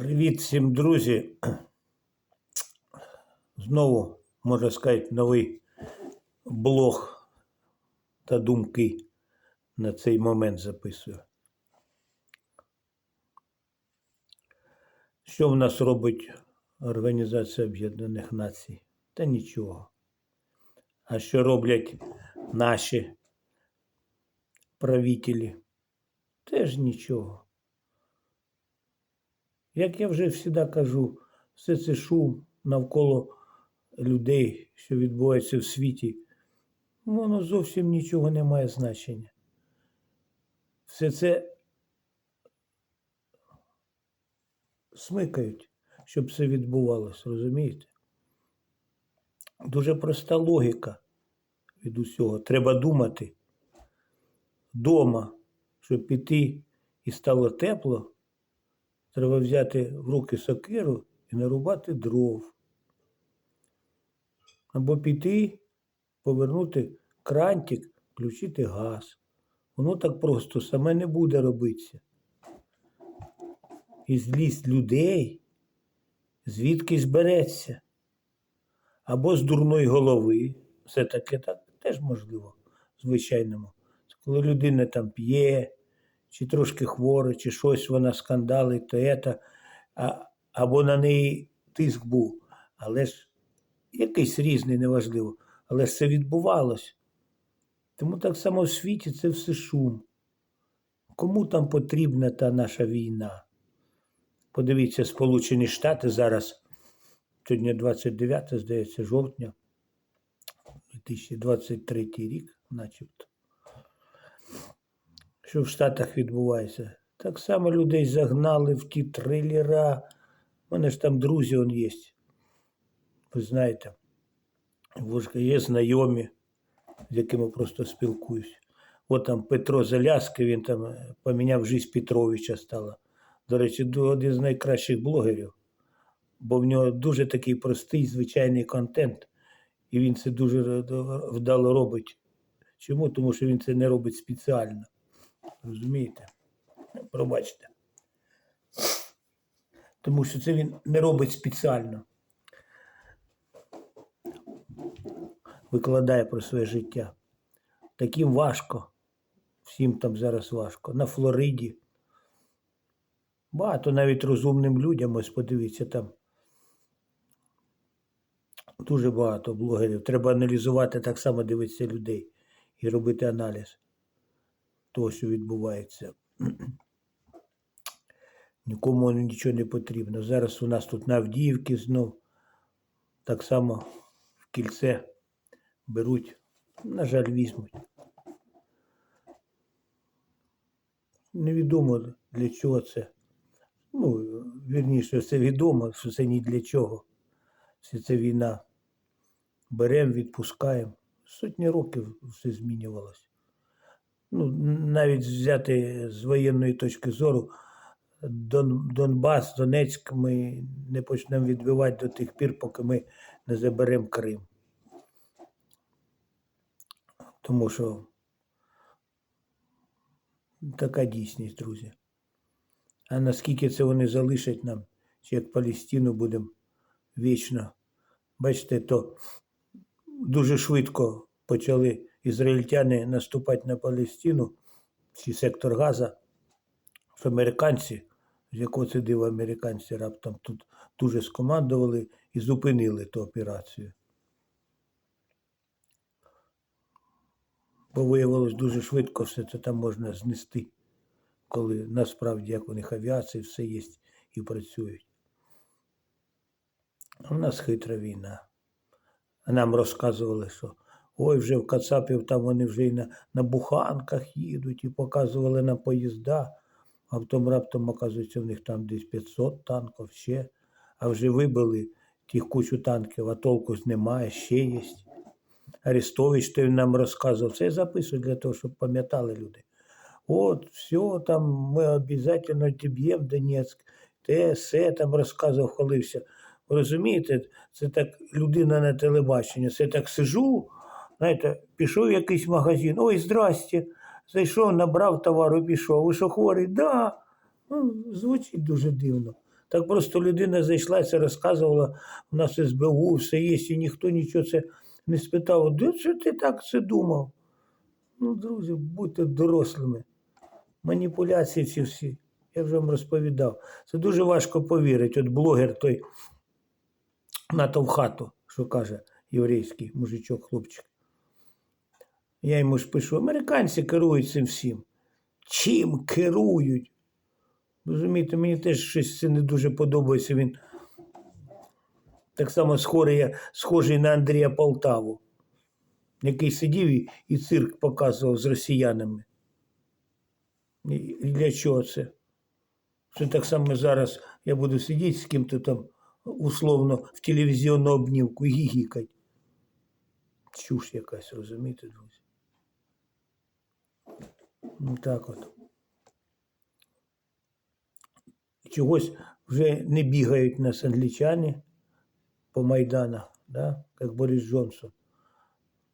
Привіт всім, друзі. Знову, можна сказати, новий блог та думки на цей момент записую. Що в нас робить Організація Об'єднаних Націй? Та нічого. А що роблять наші правителі? Теж нічого. Як я вже завжди кажу, все це шум навколо людей, що відбувається в світі, воно зовсім нічого не має значення. Все це смикають, щоб це відбувалося, розумієте? Дуже проста логіка від усього. Треба думати дома, щоб піти і стало тепло. Треба взяти в руки сокиру і нарубати дров. Або піти, повернути крантик, включити газ. Воно так просто саме не буде робитися. І злість людей звідкись береться. Або з дурної голови. Все таке так теж можливо, звичайному. Коли людина там п'є, чи трошки хвора, чи щось вона скандалить, то ета, або на неї тиск був. Але ж якийсь різний, неважливо. Але ж це відбувалося. Тому так само в світі це все шум. Кому там потрібна та наша війна? Подивіться, Сполучені Штати зараз, сьогодні 29, здається, жовтня, 2023 рік, начебто що в Штатах відбувається. Так само людей загнали в ті трилера. У мене ж там друзі он є. Ви знаєте, є знайомі, з якими просто спілкуюсь. От там Петро Заляски, він там е, поміняв життя Петровича стало. До речі, один з найкращих блогерів, бо в нього дуже такий простий, звичайний контент, і він це дуже вдало робить. Чому? Тому що він це не робить спеціально. Розумієте? Пробачте. Тому що це він не робить спеціально. Викладає про своє життя. Таким важко. Всім там зараз важко. На Флориді. Багато навіть розумним людям, ось подивіться там. Дуже багато блогерів. Треба аналізувати так само дивитися людей і робити аналіз того, що відбувається. Нікому нічого не потрібно. Зараз у нас тут на Авдіївці знов так само в кільце беруть, на жаль, візьмуть. Невідомо для чого це. Ну, вірніше, це відомо, що це ні для чого. Все це війна. Беремо, відпускаємо. Сотні років все змінювалося ну, навіть взяти з воєнної точки зору, Дон, Донбас, Донецьк ми не почнемо відбивати до тих пір, поки ми не заберемо Крим. Тому що така дійсність, друзі. А наскільки це вони залишать нам, чи як Палестину будемо вічно, бачите, то дуже швидко почали ізраїльтяни наступати на Палестину, чи сектор Газа, що американці, з якого це диво американці раптом тут дуже скомандували і зупинили ту операцію. Бо виявилось дуже швидко все це там можна знести, коли насправді як у них авіація, все є і працюють. В нас хитра війна. Нам розказували, що ой, вже в Кацапів там вони вже і на, на буханках їдуть і показували на поїзда, а потім раптом, оказується, в них там десь 500 танків ще, а вже вибили тих кучу танків, а толку немає, ще є. Арестович то він нам розказував, це я записую для того, щоб пам'ятали люди. От, все, там ми обов'язково діб'ємо Донецьк, те, все там розказував, хвалився. Розумієте, це так людина на телебаченні. Це так сижу, знаєте, пішов в якийсь магазин. Ой, здрасте. Зайшов, набрав товару, пішов. Ви що хворий? Да. Ну, звучить дуже дивно. Так просто людина зайшла, це розказувала, у нас СБУ, все є, і ніхто нічого це не спитав. Де це ти так це думав? Ну, друзі, будьте дорослими. Маніпуляції ці всі. Я вже вам розповідав. Це дуже важко повірити. От блогер той НАТО в хату, що каже єврейський мужичок, хлопчик. Я йому ж пишу, американці керують цим всім. Чим керують? Розумієте, мені теж щось це не дуже подобається. Він так само схожий, схожий на Андрія Полтаву, який сидів і, і цирк показував з росіянами. І, для чого це? Що так само зараз я буду сидіти з ким-то там условно в телевізійну обнімку і гігікать. Чуш якась, розумієте, друзі? Ну так от. Чогось вже не бігають нас англічани по майданах, да? як Борис Джонсон.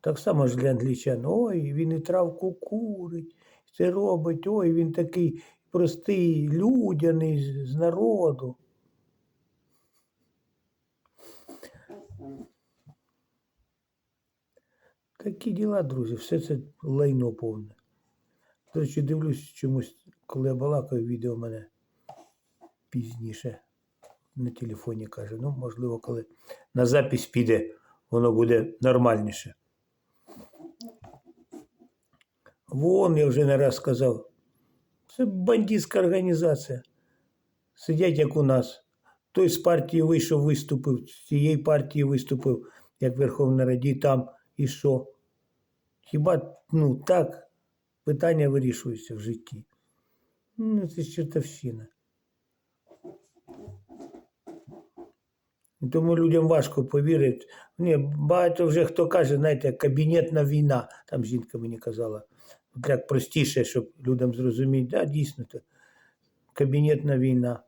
Так само ж для англічан. Ой, він і травку курить, це робить, ой, він такий простий, людяний з- народу. Такі діла, друзі, все це лайно повне. До речі, дивлюсь чомусь, коли я балакаю, відео мене пізніше на телефоні каже. Ну, можливо, коли на запись піде, воно буде нормальніше. Вон, я вже не раз сказав, це бандитська організація. Сидять, як у нас. Той з партії вийшов, виступив, з цієї партії виступив, як Верховна Раді, там і що? Хіба ну так питання вирішуються в житті? Ну, це чертовщина. Тому людям важко повірити. Ні, багато вже хто каже, знаєте, кабінетна війна. Там жінка мені казала. Так простіше, щоб людям зрозуміти. Да, дійсно, то кабінетна війна.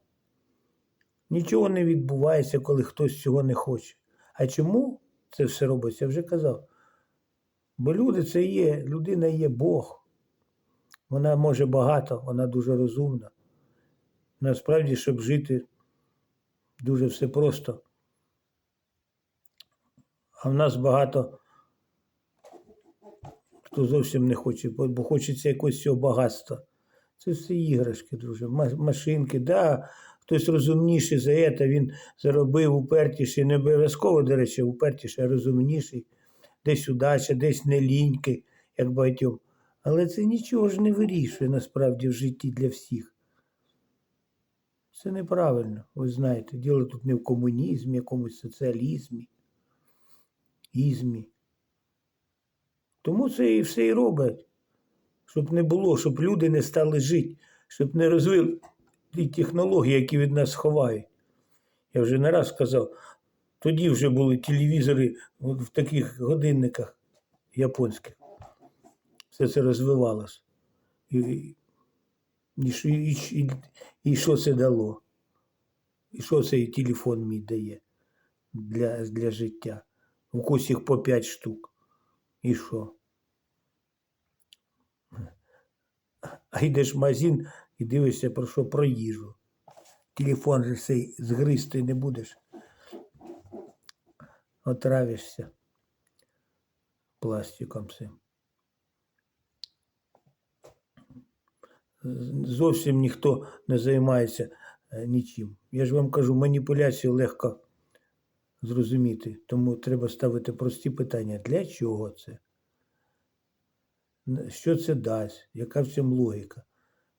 Нічого не відбувається, коли хтось цього не хоче. А чому це все робиться? Я вже казав. Бо люди це є, людина є Бог. Вона може багато, вона дуже розумна. Насправді, щоб жити, дуже все просто. А в нас багато хто зовсім не хоче, бо хочеться якогось цього багатства. Це все іграшки, друже. Машинки, да, хтось розумніший за це, він заробив упертіший, не обов'язково, до речі, упертіший, а розумніший. Десь удача, десь не ліньки, як багатьом. Але це нічого ж не вирішує насправді в житті для всіх. Це неправильно, ви знаєте. Діло тут не в комунізмі, якомусь соціалізмі, ізмі. Тому це і все і роблять, щоб не було, щоб люди не стали жити, щоб не розвили ті технології, які від нас ховають. Я вже не раз сказав, тоді вже були телевізори в таких годинниках японських. Все це розвивалося. І, і, і, і, і що це дало? І що цей телефон мій дає для, для життя? Когось їх по 5 штук. І що? А йдеш в магазин і дивишся про що? Про їжу. Телефон же цей згризти не будеш. Отравишся пластиком цим. Зовсім ніхто не займається е, нічим. Я ж вам кажу, маніпуляцію легко зрозуміти. Тому треба ставити прості питання. Для чого це? Що це дасть? Яка в цьому логіка?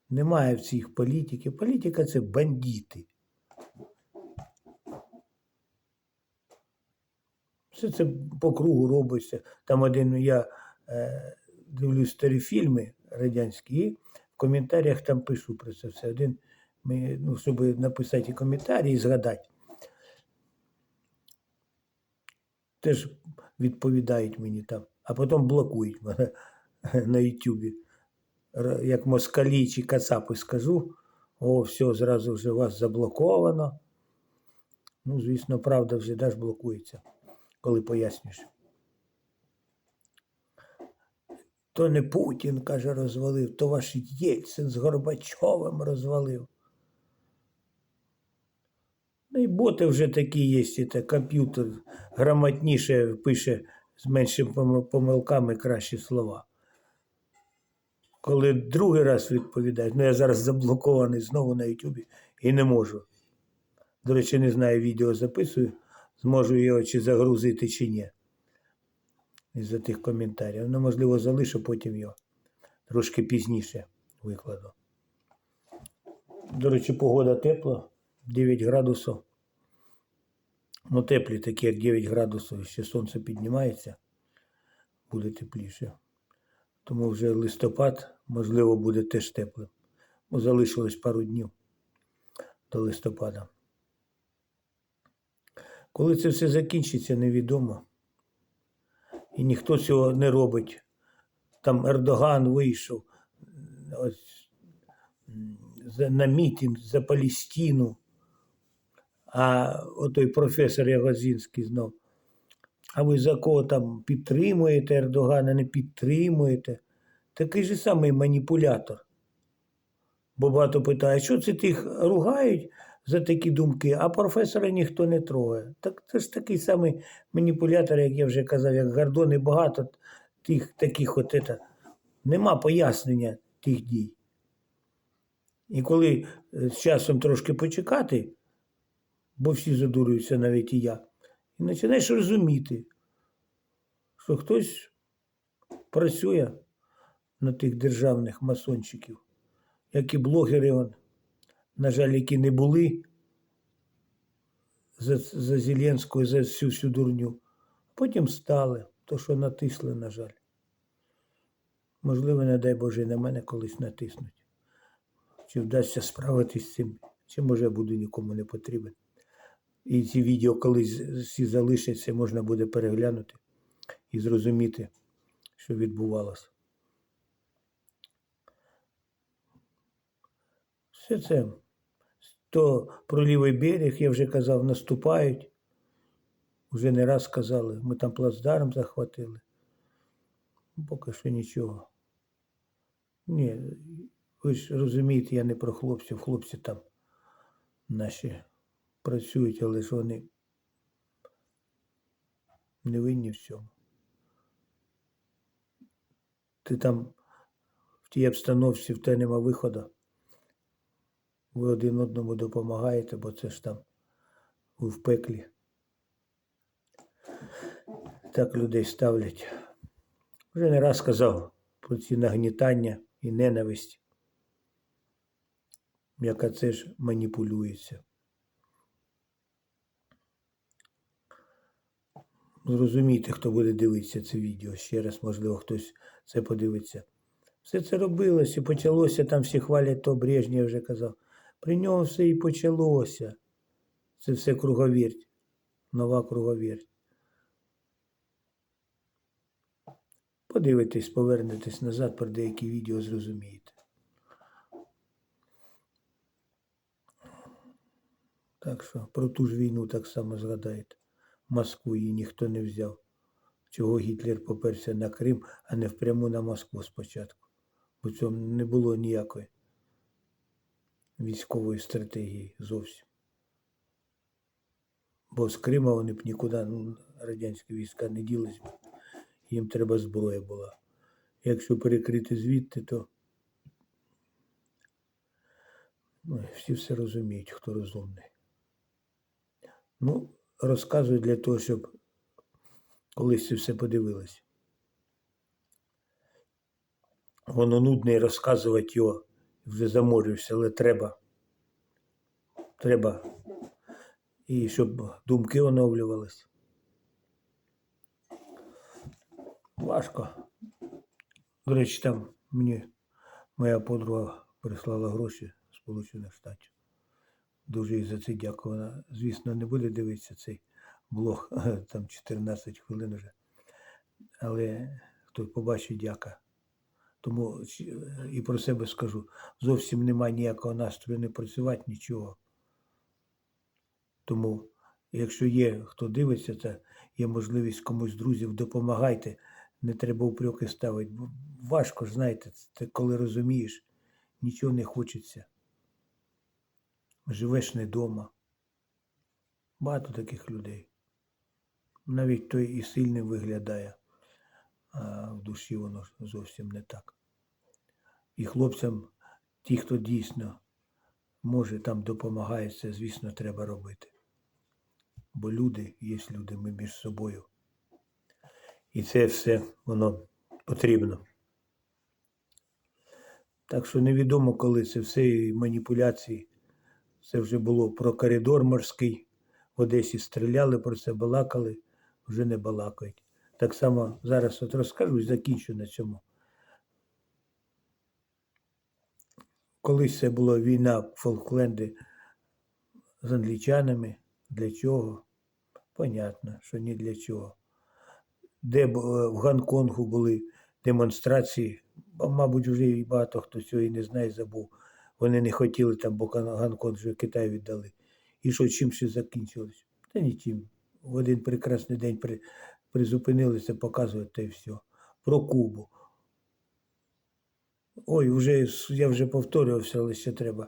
Немає в цих політики. Політика це бандити. Все це по кругу робиться. Там один я е, дивлюсь старі фільми радянські, коментарях там пишу про це все. Один, ми, ну, щоб написати коментарі і згадати. Теж відповідають мені там, а потім блокують мене на Ютубі. Як москалі чи кацапи скажу, о, все, зразу вже вас заблоковано. Ну, звісно, правда вже теж блокується, коли пояснюєш. То не Путін, каже, розвалив, то ваш Єльцин з Горбачовим розвалив. Ну і боти вже такі є, те, комп'ютер грамотніше пише з меншими помилками кращі слова. Коли другий раз відповідають, ну я зараз заблокований знову на Ютубі і не можу. До речі, не знаю, відео записую, зможу його чи загрузити, чи ні. Із-за тих коментарів. Ну, можливо, залишу, потім його трошки пізніше викладу. До речі, погода тепла, 9 градусів. Ну, теплі такі, як 9 градусів, ще сонце піднімається, буде тепліше. Тому вже листопад, можливо, буде теж теплим. Бо залишилось пару днів до листопада. Коли це все закінчиться, невідомо. І ніхто цього не робить. Там Ердоган вийшов ось, на мітинг за Палестину, а отой професор Ягозінський знов. А ви за кого там підтримуєте Ердогана, не підтримуєте? Такий же самий маніпулятор. Бо багато питає, що це тих ругають за такі думки, а професора ніхто не трогає. Так це ж такий самий маніпулятор, як я вже казав, як Гордон, багато тих таких от это, нема пояснення тих дій. І коли е, з часом трошки почекати, бо всі задурюються, навіть і я, і починаєш розуміти, що хтось працює на тих державних масончиків, як і блогери, на жаль, які не були за, за Зеленського, за всю всю дурню. Потім стали, то що натисли, на жаль. Можливо, не дай Боже, на мене колись натиснуть. Чи вдасться справитись з цим, чи може я буду нікому не потрібен. І ці відео колись всі залишаться, можна буде переглянути і зрозуміти, що відбувалося. Все це то про лівий берег, я вже казав, наступають. Вже не раз казали, ми там плацдарм захватили. Поки що нічого. Ні, ви ж розумієте, я не про хлопців. Хлопці там наші працюють, але ж вони не винні в цьому. Ти там в тій обстановці, в те нема виходу. Ви один одному допомагаєте, бо це ж там ви в пеклі. Так людей ставлять. Вже не раз казав про ці нагнітання і ненависть, яка це ж маніпулюється. Зрозумійте, хто буде дивитися це відео. Ще раз, можливо, хтось це подивиться. Все це робилось і почалося, там всі хвалять то Брежнєв вже казав. При ньому все і почалося. Це все круговерть. Нова круговерть. Подивитесь, повернетесь назад, про деякі відео зрозумієте. Так що про ту ж війну так само згадаєте. Москву її ніхто не взяв. Чого Гітлер поперся на Крим, а не впряму на Москву спочатку. Бо цьому не було ніякої військової стратегії зовсім. Бо з Крима вони б нікуди ну, радянські війська не ділись. Їм треба зброя була. Якщо перекрити звідти, то ну, всі все розуміють, хто розумний. Ну, розказую для того, щоб колись це все подивилось. Воно нудно розказувати його вже заморився, але треба. Треба. І щоб думки оновлювались. Важко. До речі, там мені моя подруга прислала гроші Сполучених Штатів. Дуже їй за це дякую. Вона, звісно, не буде дивитися цей блог, там 14 хвилин вже. Але хто побачить, дяка. Тому і про себе скажу, зовсім немає ніякого настрою не працювати, нічого. Тому, якщо є хто дивиться, це є можливість комусь друзів, допомагайте. Не треба упреки ставити. Важко знаєте, це коли розумієш, нічого не хочеться. Живеш не вдома. Багато таких людей. Навіть той і сильним виглядає, а в душі воно зовсім не так. І хлопцям, ті, хто дійсно може там допомагає, це, звісно, треба робити. Бо люди є люди, ми між собою. І це все воно потрібно. Так що невідомо, коли це все і маніпуляції. Це вже було про коридор морський. В Одесі стріляли, про це балакали, вже не балакають. Так само зараз от розкажу і закінчу на цьому. Колись це була війна Фолкленди з англічанами. Для чого? Понятно, що ні для чого. Де е, в Гонконгу були демонстрації, мабуть, вже і багато хто цього і не знає, забув. Вони не хотіли там, бо Гонконг вже Китай віддали. І що чим ще закінчилось? Та нічим. В один прекрасний день призупинилися показувати все. Про Кубу. Ой, вже я вже повторювався, але ще треба,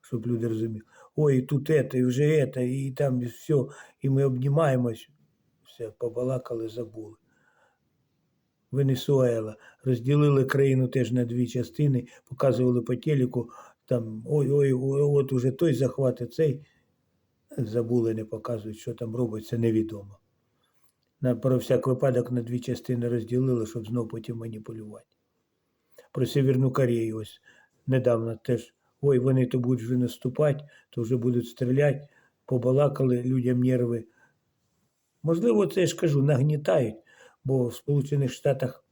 щоб люди розуміли. Ой, і тут це, і вже це, і там і все, і ми обнімаємось. Все, побалакали, забули. Венесуела. Розділили країну теж на дві частини, показували по телеку, там ой, ой, ой, от уже той захват, і цей. Забули, не показують, що там робиться, невідомо. На, про всяк випадок на дві частини розділили, щоб знов потім маніпулювати. Про Северну Корею ось недавно теж. Ой, вони то будуть вже наступати, то вже будуть стріляти, побалакали людям нерви. Можливо, це я ж кажу, нагнітають, бо в Сполучених Штатах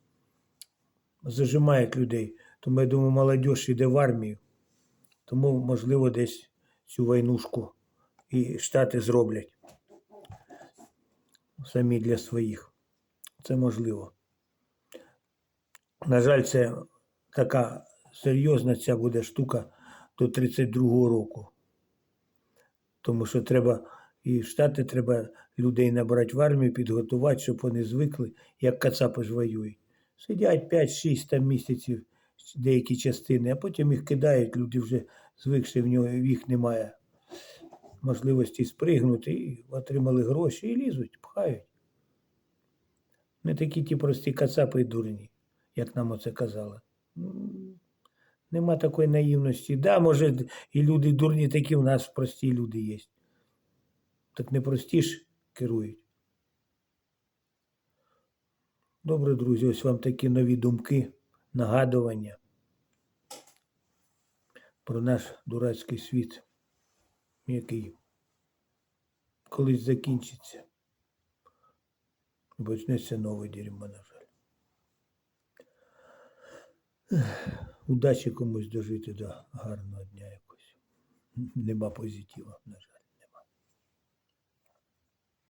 зажимають людей. Тому я думаю, молодь йде в армію. Тому, можливо, десь цю войнушку і Штати зроблять самі для своїх. Це можливо. На жаль, це така серйозна ця буде штука до 32-го року. Тому що треба і в Штати треба людей набрати в армію, підготувати, щоб вони звикли, як кацапи ж воюють. Сидять 5-6 там місяців деякі частини, а потім їх кидають, люди вже звикши, в нього їх немає можливості спригнути, і отримали гроші і лізуть, пхають. Не такі ті прості кацапи і дурні, як нам оце казали. Нема такої наївності. Да, може, і люди дурні, такі в нас прості люди є. Так не прості ж керують. Добре, друзі, ось вам такі нові думки, нагадування про наш дурацький світ, який колись закінчиться. Почнеться нове дерьмо, на жаль. Удачі комусь дожити до гарного дня якось. Нема позитива, на жаль.